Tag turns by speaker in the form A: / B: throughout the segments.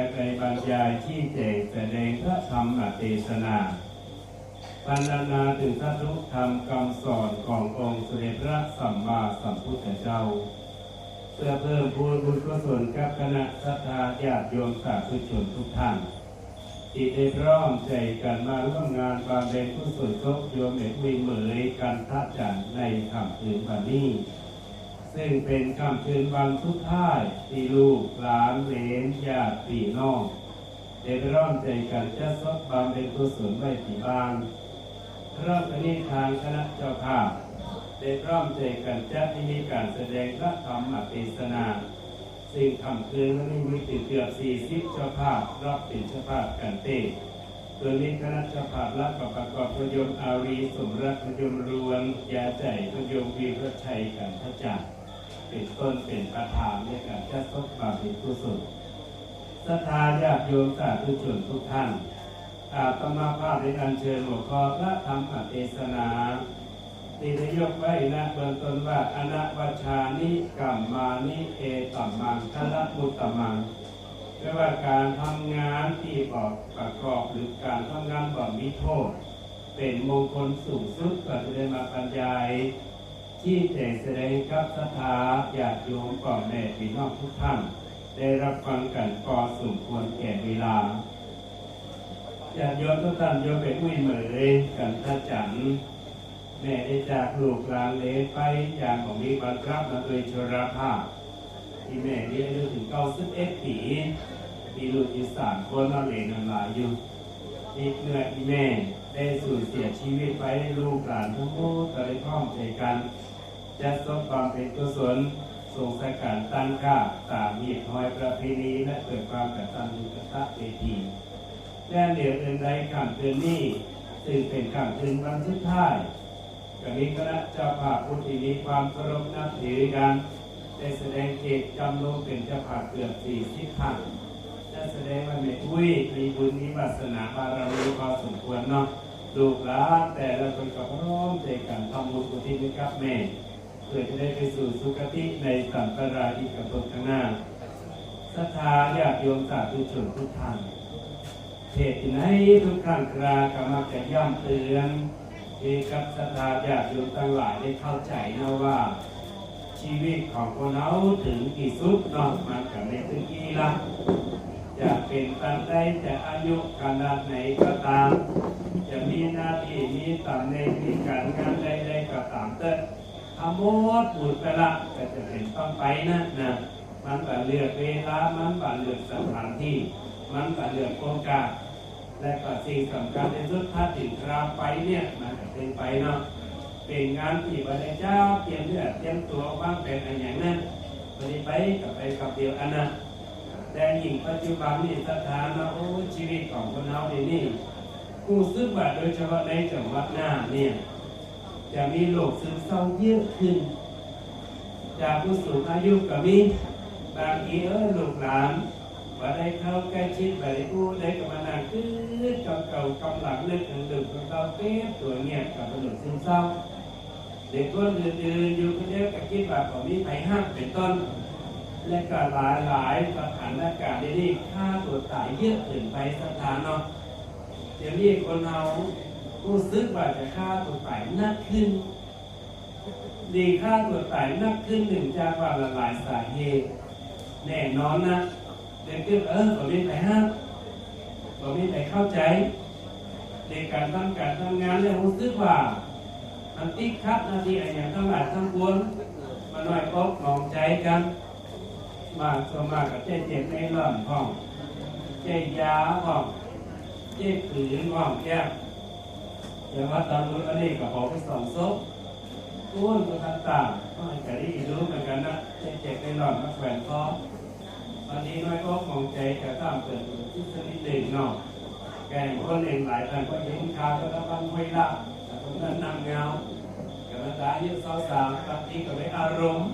A: จะไปบรรยายที่แจกแสดงพระธรรมเทศนาบรรณนาถึงพระทุกธรรมคำสอนขององค์สมเด็จพระสัมมาสัมพุทธเจ้า เพื่อเพิ่มพูนบุญกุศลกับคณะสัทธาญาติโยมสาธุชนทุกท่านที่ได้พร้อมใจกันมาร่วมงานบำเพ็ญกุศลศพโยมเอกวิเหมยกันทัจันทร์ในค่ำคืนวันนี้ ซึ่งเป็นค่ำคืนวันสุดท้ายที่ลูกหลานเหลนญาติพี่น้องได้ร่วมใจกันจะซบบำเพ็ญกุศลไว้ที่บ้านเริ่มกันนี้ทางคณะเจ้าภาพได้ร่วมใจกันจัดที่มีการแสดงพระธรรมเทศนา ซึ่งคำคืนวันนี้มีถึงเกือบ 40 เจ้าภาพรับเป็นเจ้าภาพกันเต้โดยมีคณะเจ้าภาพและกับประกอบพยมอารีสมรักพยมรวนยาใจพยมวีพระชัยกันพระจันทร์ เป็นต้นเป็นประธานในการจัดทบบาปิกุศลศรัทธาญาติโยมสาธุชนทุกท่าน อาตมาภาพในอัญเชิญหัวข้อพระธรรมอเทศนาที่ได้ยกไว้นะเบื้องต้นว่าอนัวัชานิกัมมานิเอตัมมังคละมุตตมังแปลว่าการทำงานที่บอกประกอบหรือการทำงานบ่มีโทษ เป็นมงคลสูงสุดก็จะได้มาบรรยาย ที่แจกแสดงกับสถาญาติโยมก่อนแม่พี่น้องทุกท่าน ได้รับฟังกันพอสมควรแก่เวลาญาติโยมทุกท่านโยมเป็นอุ้ยเหมยกันท่าจันแม่ได้จากลูกหลานเลไปอย่างของมีบันครับมาโดยชราภาพ ที่แม่เลี้ยงอายุถึงเก้าสิบเอ็ดปีมีลูกอีสามคนนอนเล่นอนหลายอยู่อีกเมื่ออีแม่ ได้สูญเสียชีวิตไปลูกหลานทั้งหมดก็ได้พร้อมใจกัน จะสบความเป็นกุศลส่งสการตั้งค่าตามมีหอยประเพณีและเกิดความกตัญญูกตเวทีและเดียวเอื่นใดข้ามคืนนี้ซึ่งเป็นข้ามคืนวันสุดท้ายก็มีคณะเจ้าภาพผู้ที่มีความเคารพนับถือกันได้แสดงเจตจำลงเป็นเจ้าภาพเกือบสี่สิบท่าน แสดงว่าเมตอุ้ยมีบุญมีวาสนาบารมีพอสมควรเนาะลูกหลานแต่ละคนก็พร้อมใจกันทำบุญอุทิศให้กับแม่เพื่อจะได้ไปสู่สุคติในสัมปราอีกกับตนข้างหน้าศรัทธาญาติโยมสาธุชนทุกท่านเหตุที่ไหนทุกครั้งครากำลังจะย่ำเตือนที่กับศรัทธาญาติโยมทั้งหลายได้เข้าใจนะว่า ชีวิตของคนเราถึงกี่สุดเนาะมันกับในถึงกี่ละ จะเป็นตันใดจะอายุขนาดไหนก็ตาม จะมีหน้าที่มีตำแหน่งมีการงานใดๆก็ตามเถอะทำหมดหมดไปละก็จะเป็นต้องไปนะนะมันก็เลือกเวลามันก็เลือกสถานที่ มันก็เลือกโอกาสและก็สิ่งสำคัญที่สุดถ้าถึงคราวไปเนี่ยมันก็เป็นไปเนาะเป็นงานที่พระเจ้าเตรียมเลือดเตรียมตัววางเป็นอะไรอย่างนั้นพอดีไปกับไปกับเดียวอันนั้น แต่หญิงปัจจุบันนี่สถานะโอ้ชีวิตของคนเราเนี่นี่กูซึกว่าโดยเฉพาะในจังหวัดน่านเนี่ยจะมีโรคซึมเศร้าเยอะขึ้น จากผู้สูงอายุก็มีบางทีเออลูกหลานว่าได้เข้าใกล้ชิดว่าได้อู้ได้กับมานานคือเก่าเก่ากำลังนึกถึงดื่มของเราเป๊ะตัวเงียบกับเป็นโรคซึมเศร้าเด็กคนอื่นๆอยู่คนเดียวกับคิดว่าผมมีไผ่ห้ามเป็นต้น และก็หลายหลายสถานการณ์ที่ฆ่าตัวตายเยอะถึงไปสถานเนาะเดี๋ยวนี้คนเรารู้สึกว่าจะฆ่าตัวตายนักขึ้น ดีฆ่าตัวตายนักขึ้นหนึ่งจากว่าหลายสาเหตุแน่นอนนะเด็กก็เออผมมีไปห้ามผมมีไปเข้าใจในการทำการทำงานแล้วรู้สึกว่ามันติดขัดนาทีอะไรอย่างทั้งหลายทั้งปวงมันน้อยพบมองใจกัน มากส่วนมากกับเจ๊เจ็บในร่อนห้องเจ๊ยาห้องเจ๊ผืนห้องแก้มอย่างว่าตอนนู้นอันนี้ก็ขอไปสองซบอ้วนตัวต่างๆก็ให้กะดีรู้เหมือนกันนะเจ๊เจ็บในร่อนมาแขวนคอบางทีน้อยก็มองใจกระตามเกิดที่สนิทเด่นเนาะแกงคนเองหลายท่านก็เห็นข่าก็ระบังไว้ละแต่ตรงนั้นนำเงากับภาษาอายุสาวสามบางทีก็ไม่อารมณ์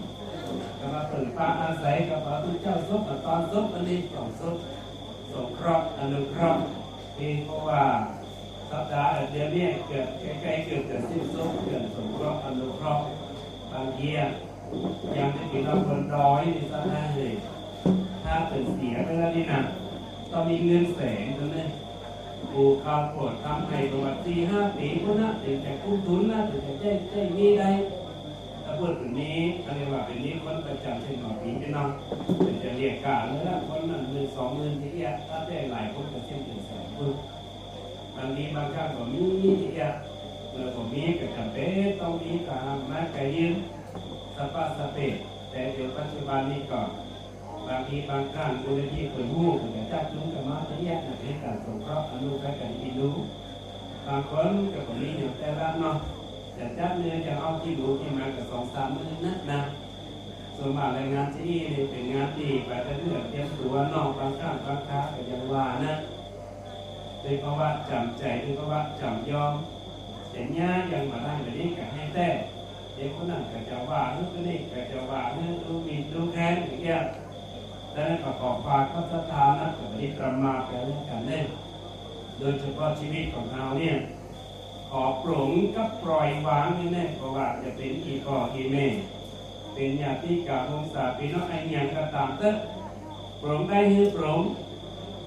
A: ก็มาเปิดฟ้าอาศัยกับพระพุทธเจ้าซบกับตอนซบอันนี้สองซบสงเคราะห์อนุเคราะห์ที่เพราะว่าสัปดาห์เดียวนี้เกิดใกล้ๆเกิดจะสิ้นซบเกิดสงเคราะห์อนุเคราะห์บางทียังไม่ถึงเราบนร้อยนี่สักได้เลยถ้าเป็นเสียไปแล้วนี่นะต้องมีเงินแสนตรงนี้ปูข้าวปวดทำให้ประวัติสี่ห้าปีพวกนั้นถึงจะคุ้มทุนนะถึงจะได้ได้มีได้ พูดถึงนี้ก็เรียกว่าเป็นนี้คนประจำเช่นหมอผีพี่น้องจะเรียกการแล้วละคนนั้นหมื่นสองหมื่นที่เอียถ้าได้หลายคนก็เช่นถึงแสนปึ๊บบางทีบางครั้งก็มีที่เอียเมื่อผมมีก็จำเป็นต้องมีการมาไกยืมสปาสเปแต่เดี๋ยวปัจจุบันนี้ก็บางทีบางครั้งดูในที่เปิดหูก็จะจับจุ้งกับมาที่เอียนะในการสงเคราะห์อนุรักษ์กันอีรู้บางคนก็ผมมีอยู่แต่ละเนาะ แต่จับเนื้อจะเอาที่รู้ที่มากับสองสามมือนะนะส่วนมากรายงานที่นี่เป็นงานที่ไปแต่เรื่องเตรียมตัวนอกบางครั้งบางคราก็ยังว่านะด้วยเพราะว่าจำใจด้วยเพราะว่าจำยอมแต่เนี้ยยังมาได้แบบนี้ก็ให้แต่เด็กคนนั้นก็จะว่าเรื่องนี้ก็จะว่าเรื่องดูมีดูแค้นอย่างเงี้ยดังนั้นประกอบความก็สถานะกับนี้ประมาทกันเรื่องกันเล่นโดยเฉพาะชีวิตของเราเนี่ย ขอปรงกับปล่อยวางนี่แน่เพราะว่าจะเป็นอีพ่ออีแม่ เป็นญาติกาวงศาพี่น้องไอ้ยังก็ตามเถอะปรงได้ให้ปรง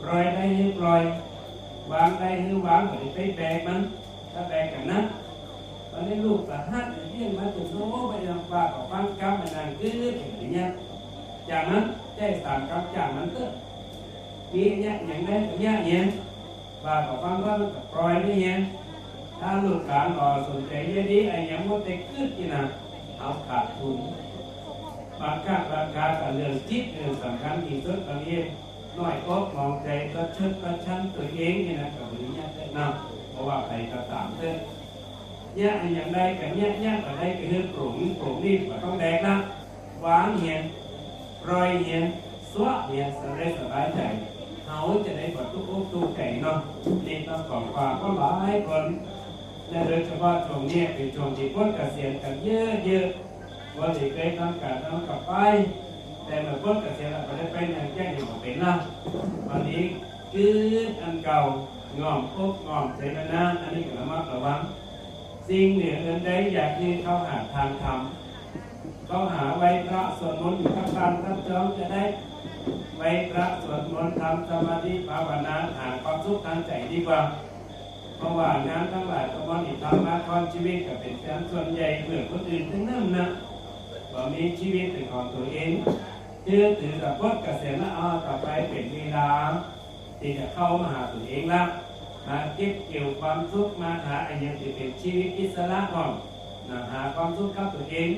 A: ปล่อยได้ให้ปล่อยวางได้ให้วางไม่ได้ไปแบกมันถ้าแบกกันนะตอนนี้ลูกสะหัสเยี่ยงมาถึงโน้ไปยังฟ้ากับฟังกำมันนั่งกืดอย่างเงี้ยจากนั้นได้สามกำจากนั้นเถอะมีเนี่ยอย่างได้เนี่ยเนี่ยว่ากับฟังว่ามันกับปล่อยนี่เนี่ย ถ้าลูกหลานรอสนใจเยอะดีไอ้ยังว่าแต่ขึ้นที่นะเอาขาดทุนบางครั้งราคากับเรื่องจิตเรื่องสำคัญที่สุดตอนนี้น้อยก็มองใจก็ชดก็ชั้นตัวเองนี่นะกับวิญญาณได้นำเพราะว่าใครก็ตามเถอะเนี่ยอันยังได้กับเนี่ยเนี่ยก็ได้ก็คือปรุงปรุงนี่ก็ต้องแดกนะหวางเหียนรอยเหียนสวะเหียนสบายสบายใจเขาจะได้บรรทุกอกทุกใจเนาะนี่ต้องขอความก็หลายคน และโดยเฉพาะช่วงนี้เป็นช่วงที่พ้นเกษียณกันเยอะเยอะๆว่าที่เคยทำการทำกับไป แต่เมื่อพ้นเกษียณแล้วก็ได้ไปอย่างแจ้งอย่างเป็นละวันนี้คืออันเก่างอมอกงอมใจกันนะอันนี้ก็ระมัดระวัง สิ่งเหนือเงินใดอยากที่เข้าหาทางธรรมเข้าหาไว้พระสวดมนต์อยู่ข้างตามท่านจองจะได้ไว้พระสวดมนต์ทำสมาธิภาวนาหาความสุขทางใจดีกว่า เพราะว่างานทั้งหลายก็มันอิทำมาคอนชีวิตก็เป็นการส่วนใหญ่เพื่อคนอื่นทั้งนั้นนะว่ามีชีวิตเป็นของตัวเองเชื่อถือกับพจน์เกษตรละอาต่อไปเป็นเวลาที่จะเข้ามาหาตัวเองละมาเก็บเกี่ยวความสุขมาหาอันยังที่เป็นชีวิตอิสระก่อนนะหาความสุขกับตัวเอง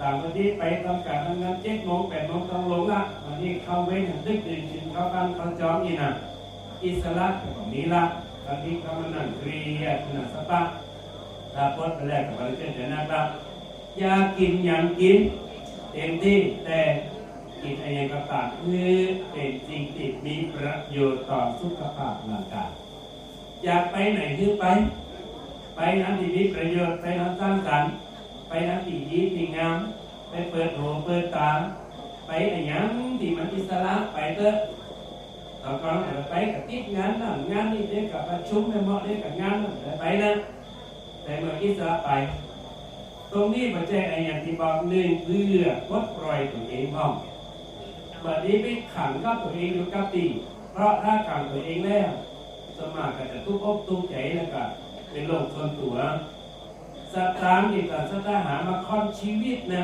A: ต่างประเทศไปทำการทำงานเจ็ดโมงแปดโมงต้องลงละวันนี้เข้าเว้นดึกดื่นกินข้าวกันข้าวจอมนี่นะอิสระแบบนี้ละ ตอนนี้เขามานั่งเรียดนั่งสปะถ้าพดแรกกับบริเวณจะนะครับอยากกินอย่างกิน เต็มที่แต่กินอะไรก็ตามคือเป็นสิ่งที่มีประโยชน์ต่อสุขภาพร่างกายอยากไปไหนคือไป ไปนั้นที่มีประโยชน์ไปนั้นสร้างสรรค์ไปนั้นที่ดีที่งามไปเปิดหูเปิดตาไปอะไรอย่างที่มันอิสระไปเถอะ เราก็ไปกับติดงานนั่นงานนี่เด็กกับประชุมไม่เหมาะเด็กกับงานนั่นไปนะแต่เมื่ออิสระไป ตรงนี้ปัจจัยไอ้อย่างที่บอกหนึ่งเพื่อปลดปล่อยตัวเองพ้องบัดนี้ไปขังกับตัวเองอยู่กับตีเพราะถ้าขังตัวเองแล้วสมากก็จะทุกอกทุกข์ใจแล้วก็เป็นโรคส่วนตัวสตางค์ที่ตัดสตาหามาค่อนชีวิตนะ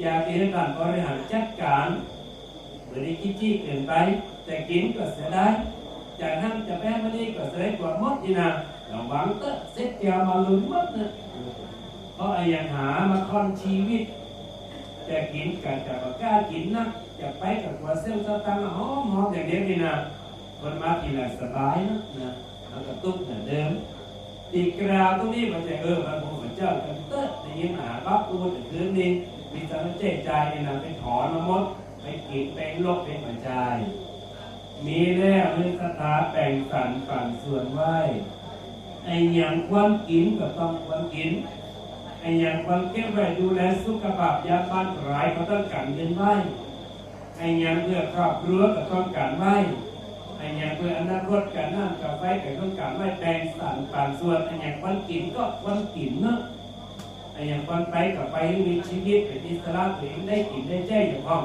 A: อยากที่จะการบริหารจัดการ หรือที่จี้เกินไป แต่กินก็เสียได้จากนั้นจะแพ้มานี่ก็เสียกว่ามดอีนะระวังเตอะเซ็ตเกียวมาลุ้นมดนะเพราะไอ้ยังหามาค่อนชีวิตจะกินกันจะกกล้ากินนะจะไปกับกว่าเซลล์สตังหอมหอมอย่างเดียวนี่นะคนมาทีละสบายนะนะแล้วก็ตุ๊กเหมือนเดิมตีกราวตรงนี้มันจะเออมันคงเหมือนเจ้ากันเตอะในยินหาปั๊บกูจะคืนนี้มีสารเจ๊ใจนี่นะไปถอนมามด ไปกินเป็นโรคเป็นหัวใจ มีแล้วมีสถาแบ่งสรรปันส่วนไหวไอ้อย่างควรกินก็ต้องควรกินไอ้อย่างควนเก็บไว้ดูแลสุขภาพยาบ้านหลายเขาต้องการเงินไว้ไอ้อย่างเพื่อครอบครัวก็ต้องการไว้ไอ้อย่างเพื่ออนาคตการนั่งกับไฟก็ต้องการไว้แบ่งสรรปันส่วนไอ้อย่างควนกินก็ควนกินเนาะไอ้ย่างคนไปกับไปมีชีวิตเป็นอิสระตัวเองได้กินได้แจ้งอย่างพ้อง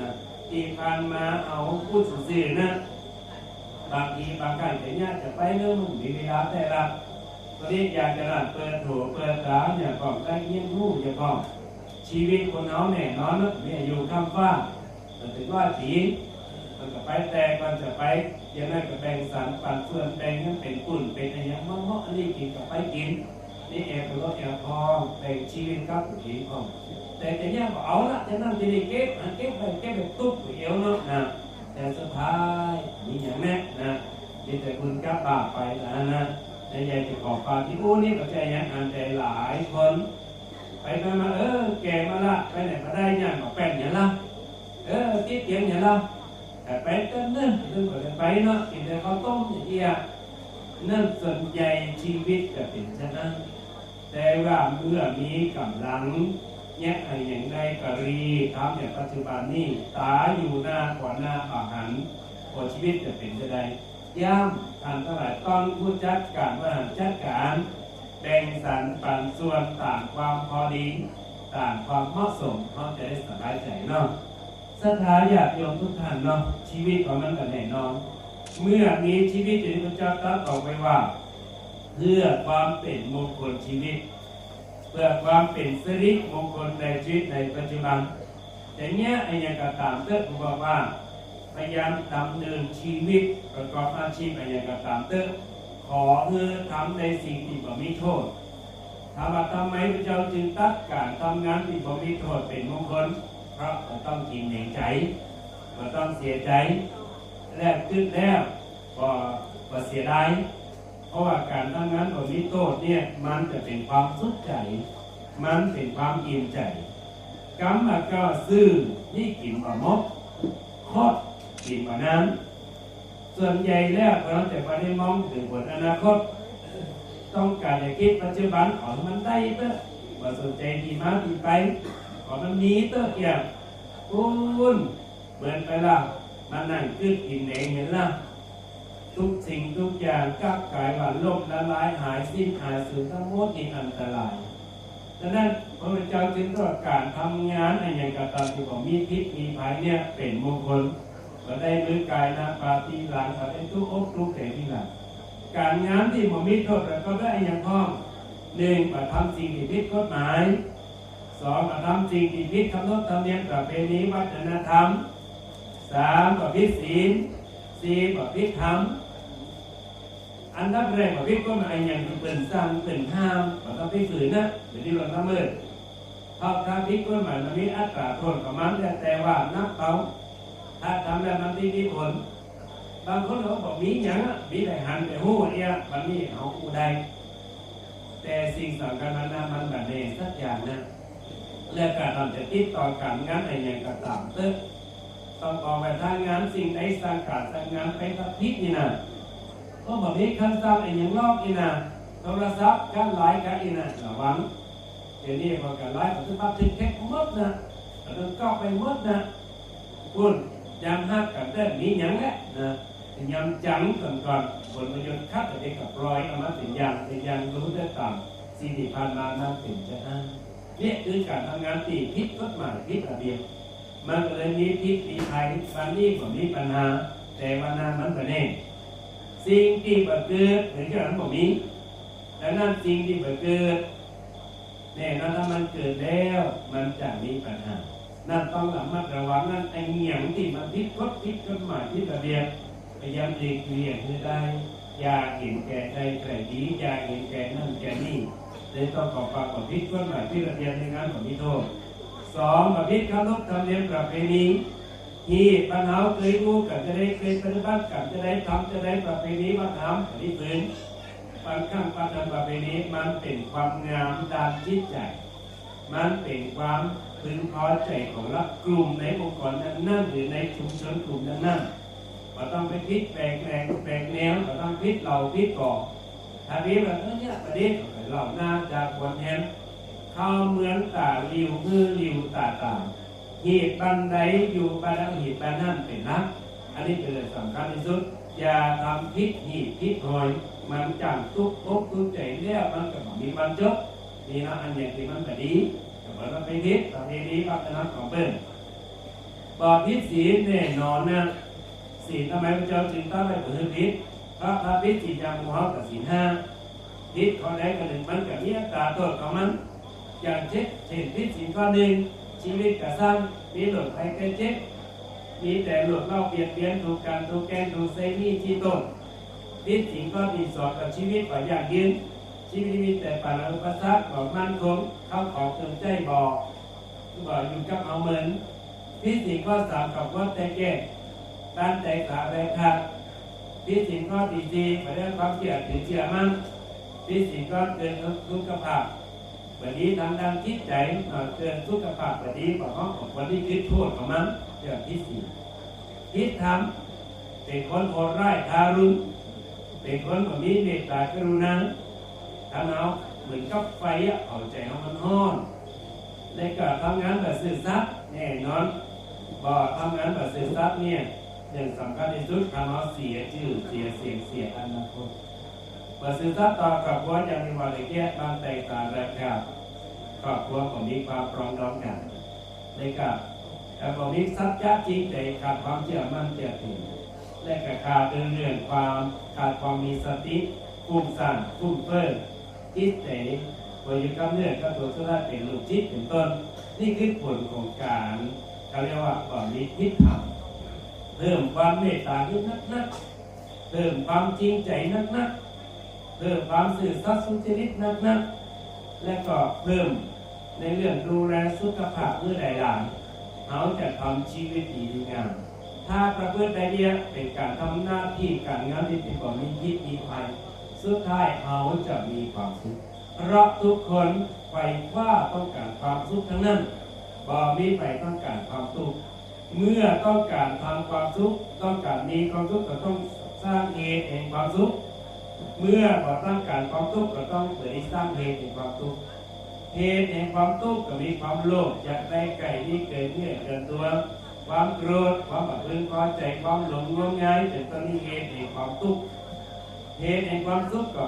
A: นะที่ผ่านมาเอาพูดสื่อๆนะบางทีบางครั้งแต่เนี่ยจะไปเรื่องมึงมีเวลาแต่ละตอนนี้อยากจะรันเปิดโถเปิดร้านอย่าบอกได้เงี้ยรู้อย่าบอกชีวิตคนเขาแน่นอนนะเนี่ยอยู่ข้ามฟ้าแต่ถึงว่าผีมันก็ไปแต่ก่อนจะไปอย่างนั้นก็แบ่งสรรปันส่วนแบ่งนั้นเป็นปุ่นเป็นอะไรอย่างมั่งอันนี้กินก็ไปกินนี่แอบรถแอบพองแบ่งชีวิตครับผีพอง แต่แต่เนี่ยก็เอาละจะนั่งที่นี่เก็บอันเก็บไปเก็บไปตุ๊บเอวเนาะนะแต่สุดท้ายมีอย่างแน่นะมีแต่คุณกับบาปไปนะนะในใหญ่จะขอบฟ้าที่อู้นี่ก็ใจยังอ่านใจหลายคนไปไปมาเออแกมาละไปไหนมาได้เนี่ยมาแป้นอย่างละเออติดเตียงอย่างละแต่ไปก็เนิ่นเรื่องก็เลยไปเนาะกินแต่ข้าวต้มอย่างเดียวนั่นส่วนใหญ่ชีวิตจะเป็นเช่นนั้นแต่ว่าเมื่อมีกำลัง ยกอะไรอย่างใดกรีทำอย่างปัจจุบันนี้ตาอยู่หน้ากว่าหน้าอาหารพอชีวิตจะเป็นจะไดย่ำทานเท่าไหร่ต้องผู้จัดการบริหารจัดการแบ่งสรรปันส่วนต่างความพอดีต่างความเหมาะสมเขาจะได้สบายใจเนาะสถาญาติโยมทุกท่านเนาะชีวิตของมันก็แน่นอนเมื่อมีชีวิตที่พระเจ้าตรัสบอกไว้ว่า เพื่อความเป็นมงคลชีวิต พื่อความเป็นสิริมงคลในชีวิตในปัจจุบันอย่างเงี้ยไอ้ยังกระตามเติร์ผมบอกว่าพยายามดำเนินชีวิตประกอบอาชีพไอ้ยังกระตามเติร์ขอเพื่อทำในสิ่งที่บ่มีโทษถามว่าทำไมพระเจ้าจึงตัดการทำงานที่บ่มีโทษเป็นมงคลเพราะเราต้องกินเหน่งใจเราต้องเสียใจ แลกขึ้นแล้วก็เสียดาย ราะว่าการทำงานของมิโทษเนี่ยมันจะเป็นความสุขใจ มันเป็นความอิ่มใจกรรมล้วก็ซื้อนี่กินบะมกคอดกินบะน้ำส่วนใหญ่แล้วเราจะไปได้มองถึงผลอนาคต ต้องการจะคิดปัจจุบันของมันได้เตอะว่าสนใจดีมากดีไปขอมันมีเตอะอย่างคุณเหมือนไปละมันนั่งขึ้นกินเองเห็นละ ทุกสิ่งทุกอย่างกับกายว่าล่มละลายหายสิ้นหายสูญทั้งหมดนี่อันตรายดังนั้นพระพุทธเจ้าจึงตรัสการทำงานอันอย่างกตาที่บอกมีพิษมีภัยเนี่ยเป็นมงคลก็ได้มือกายนะปาตีหลังก็ได้ทุกอกทุกแต่ที่หลังการงานที่บ่มีโทษแล้วก็ได้อย่างพ้องหนึ่งมาทำสิ่งที่ผิดกฎหมายสองมาทำสิ่งที่ผิดคำนบธรรมเนียมประเพณีวัฒนธรรมสามประพฤติศีลสี่ประพฤติธรรม อันดับแรกว่าพี่ก็มาอย่างเป็นสร้างเป็นห้ามว่าต้องไปฝืนนะเดี๋ยวนี้เราละเมิดเพราะถ้าพี่ก็หมายมันมีอัตราโทษของมันแต่แต่ว่านับเขาถ้าทำแล้วมันที่มีผลบางคนเขาบอกมีอย่างอะมีแต่หันแต่หูเนี่ยมันนี่เอาอูได้แต่สิ่งสำคัญมันนะมันแบบนี้สักอย่างนะและการทำจะติดต่อกันงานอะไรอย่างกระตามเตึกต้องออกไปทางงานสิ่งใดสร้างการสร้างงานไปกับพิษนี่นะ ก็บอกนี้คันซ้ำไอ้ยังลอกอีน่ะโทรศัพท์การไลน์กันอีน่ะระวังเดี๋ยวนี้พอการไลน์ก็จะปั๊บทิ้งแท็กหมดนะก็ต้องก้าไปหมดนะคุณยำฮักกับเต้นนี้ยังแหละนะยำจังก่อนก่อนผลประโยชน์คัดกับเด็กกับรอยเอามาเป็นยางเป็นยางรู้ได้ต่ำสิ่งที่ผ่านมาน่าเป็นจะอ้างเนี่ยคือการทำงานตีพิษกฎหมายพิษระเบียบมันก็เลยมีพิษมีภัยบางนี้ก็มีปัญหา แต่วันนั้นมันก็แน่ สิ่งที่บัเกิดเหรือที่เราบอกนี้ดังนั้นสิ่งที่บัเกิดแน่นอนถ้ามันเกิดแล้วมันจะมีปัญหา นั่นต้องระมัดระวังนั่นไอ้เหนียงที่มันพิษกฎพิษกฎหมายพิษระเบียบพยายามเลีกเลี่ยงให้ได้อย่าเห็นแก่ใจใครดีอย่าเห็นแก่นั่นแก่นี่เลยต้องขอฝากกับพิษกฎหมายพิษระเบียบในงานของมิโทษสองกับพิษคำนบธรรมเนียมประเพณี ที่ปัญหาเคยรู้กันจะได้เคยปฏิบัติกันจะได้ทำจะได้ประเพณีมาทำอันนี้ฝืนบางครั้งปัญหาประเพณีมันเป็นความงามด้านจิตใจ มันเป็นความพึงพอใจของรักกลุ่มในองค์กรนั้นนั่นหรือในชุมชนกลุ่มนั้นนั่นเราต้องไปพิษแปลงแปลงแปลงแนวเราต้องพิษเราพิษก่อถ้าพิษแบบเออเนี่ยประเด็นเราหน้าจากวันแฮมเขาเหมือนตาลิวมือลิวตาตา หีบบันไดอยู่บันไดหีบบันนั่นเป็นนักอันนี้เป็นเรื่องสำคัญที่สุด อย่าทำพิษหีบพิษหอยมันจังทุกทุกทุกใจเนี่ยมันก็มีมันจบนี่นะอันอย่างที่มันก็ดีแต่ว่าเราไปพิษตอนนี้ดีพัฒนาของเปิ้ลบอกพิษศีลแน่นอนนะศีลทำไมพระเจ้าจึงตั้งไว้เพื่อพิษเพราะพระพิษจีจามหัวกับศีลห้าพิษข้อใดก็หนึ่งมันกับมีอัตาโทษของมัน อย่างเช่นเช่นพิษศีลข้อหนึ่ง ชีวิตกระสั้นมีหลดภัยแก่เจ็บมีแต่หลุดเล่าเปลี่ยนเปลี่ยนถูกการถูกแกล้งถูกเซนี่ที่ต้นพิสิงก็มีสอบกับชีวิตกว่าอย่างยืนชีวิตมีแต่ปัญหาอุปสรรคบอกมั่นคงเข้าของเติมใจบอกบอกอยู่กับเอาเหมือนพิสิงก็สามกับว่าแต่แก่ด้านใจขาแรงขาดพิสิงก็ดีดีไปเรื่องความเกลียดถึงเชื่อมั่นพิสิงก็เกินทุกขภาพ แบบนี้ทางด้านจิตใจเกินทุกขภาพแบบนี้ของห้องของคนที่คิดโทษของมันเรื่องที่สี่คิดทำเป็นคนโหดร้ายทารุณเป็นคนแบบนี้เมตตากรุณาทำเอาเหมือนกับไฟอะเอาใจเอามันห้อนในการทำงานแบบสื่อซัดแน่นอนบอกทำงานแบบสื่อซัดเนี่ยอย่างสำคัญที่สุดทำเอาเสียชื่อเสียเสียงเสียอนาคตแบบสื่อซัดต่อกับว่าอย่า ครอบครัวของมีความปรองดองกันในกับแต่บอกมีสัจจะจริงใจขาดความเชื่อมั่นเชื่อถือและก็ขาดเรื่องเรื่องความขาดความมีสติฟุ้งซ่านฟุ้งเฟ้อจิตใจวายุกรรมเนื่องก็ตัวสุราเป็นลูกจิตเป็นต้น นี่คือผลของการเขาเรียกว่าความมีทิฏฐิเพิ่มความเมตตาที่นักนักเพิ่มความจริงใจนักนักเพิ่มความสื่อสัตย์สุจริตนักนักและก็เพิ่ม ในเรื่องดูแลสุขภาพเมื่อใดหลานเขาจะทำชีวิตดีดีงามถ้าประพฤติใดเดียเป็นการทำหน้าที่การงานที่เป็นความมีพิษมีภัยสุดท้ายเขาจะมีความสุขเพราะทุกคนไปคว้าต้องการความสุขทั้งนั้นบ่มีไปต้องการความทุขเมื่อต้องการทำความสุขต้องการมีความสุขก็ต้องสร้างเหตุแห่งความสุขเมื่อบ่ต้องการความทุกข์ก็ต้องเผยสร้างเหตุแห่งความทุกข์ เหตุแห่งความทุกข์ก็มีความโลภอยากได้ไก่ที่เกิดเนี่ยเกินตัว ความโกรธความบัดพึงพอใจความหลงงมงายเป็นต้นนี้เหตุแห่งความทุกข์เหตุแห่งความทุกข์ก็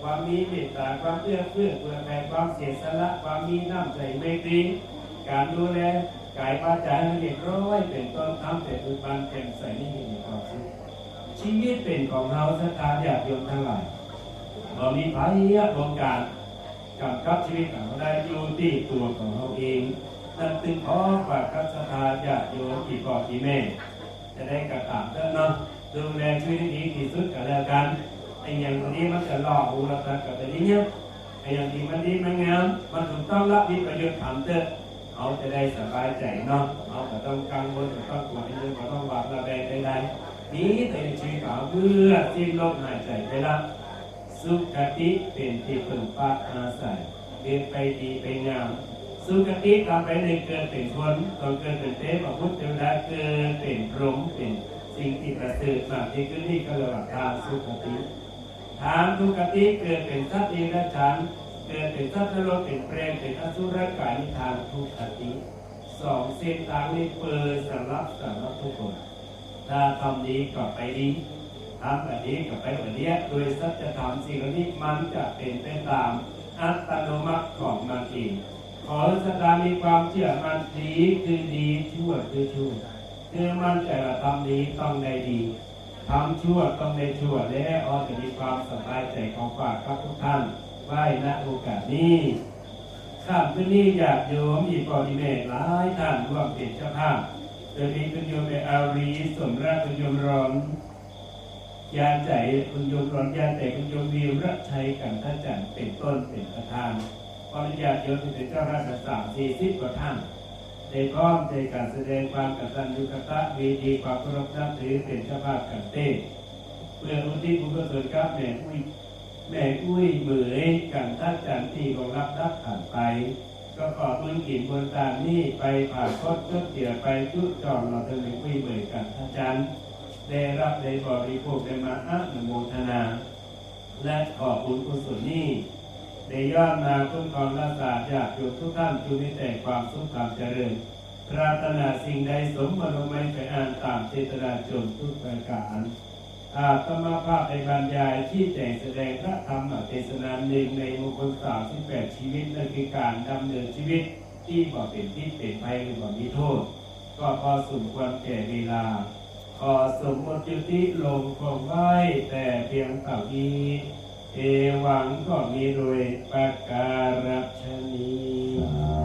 A: ความมีเมตตาความเอื้อเฟื้อเผื่อแผ่ความเสียสละความมีน้ำใจเมตรีการดูแลกายวาจาให้เรียบร้อยเป็นต้นทำแต่อุปันเป็นใส่นี่มีความสุขชีวิตเป็นของเราสถานญาติโยมทั้งหลายเรามีภัยโรงการ กำกับชีวิตของเราได้อยู่ที่ตัวของเราเองนั่นจึงขอฝากกัสถาญาติโยมที่พ่อที่แม่จะได้กระถามเท่านั้นดูแลชีวิตดีที่สุดกันแล้วกันไอ้อย่างนี้มันจะล่อหูเราตากับแต่นี้เนี่ยไอ้อย่างที่มันดีมันงามมันถูกต้องรับมีประโยชน์ถามเถอะเขาจะได้สบายใจเนาะเขาก็ต้องกังวลก็ต้องกลัวเรื่องก็ต้องหวาดระแวงใดๆนี้แต่ชีวิตเขาเพื่อสิ้นลมหายใจไปละ สุขติเป็นที่พึ่งพาอาศัยเป็นไปดีไปงาม สุขติทำไปในเกิดเป็นคนตองเกิดเป็นเทพพุทธเทวดาเกิดเป็นพรหมเป็นสิ่งที่ประเสริฐมากที่ขึ้นนี่ก็เรียกว่าทางสุขติทางทุกติเกิดเป็นสัตว์เดรัจฉานเกิดเป็นสัตว์นรกเป็นเปรตเป็นอสุรกายนิทางทุกขติสองเส้นทางนี้เปิดสำหรับสำหรับทุกคน ถ้าทำดีก็ไปดี ทำแบบนี้ก็ไปแบบนี้โดยสัจธรรมสิ่งเหล่านี้มันจะเป็นไปตามอัตโนมัติของมันเองขอสตามีความเชื่อมันดีคือดีชั่วคือชั่วคือมันแต่ละทำดีต้องได้ดีทำชั่วต้องได้ชั่วและออจะมีความสบายใจของฝากครับทุกท่านไหว้ณโอกาสนี้ข้ามที่นี่อยากโยมอีกปอดีเมตหลายท่านร่วมเป็นเจ้าภาพโดยมีคุณโยมในอารีสมราชคุณโยมร้อน ยาใจคุณโยมร้อนยาแต่คุณโยมวิวรัชัยกันท่าจันทร์เป็นต้นเป็นประธานปริญญาโยมที่เป็นเจ้าราชสามสี่สิบกว่าท่านได้พร้อมในการแสดงความกตัญญูกตะวีดีความเคารพนับถือเป็นเจ้าภาพกันเต้เพื่ออุทิศบุญกุศลกับแม่อุ้ยแม่อุ้ยเหมยกันท่าจันทร์ที่ของรับรับผ่านไปก็ขอบุญกินบนตามนี้ไปผ่านคดจุดเกี่ยไปจุดจอมเราถึงอุ้ยเหมยกันท่าจันทร์ ได้รับได้บริโภคได้มาอนุโมทนา และขอบคุณกุศลนี้ในยอดนาคุ้มครองรักษาญาติโยมทุกท่านจงมีแต่ความสุขความเจริญปรารถนาสิ่งใดสมบูรณ์ไม่ไปอ่านตามเจตนาจงทุกประการอาตมาภาพในบรรยายที่แต่งแสดงพระธรรมเทศนาหนึ่งในมงคลสามสิบแปดชีวิตนั่นคือการดำเนินชีวิตที่บ่เป็นที่เป็นภัยหรือบ่มีโทษ ก็พอสมควรแก่เวลา ขอสมมติยุติลงคงไว้แต่เพียงเท่านี้เอวังก็มีโดยประการชนี้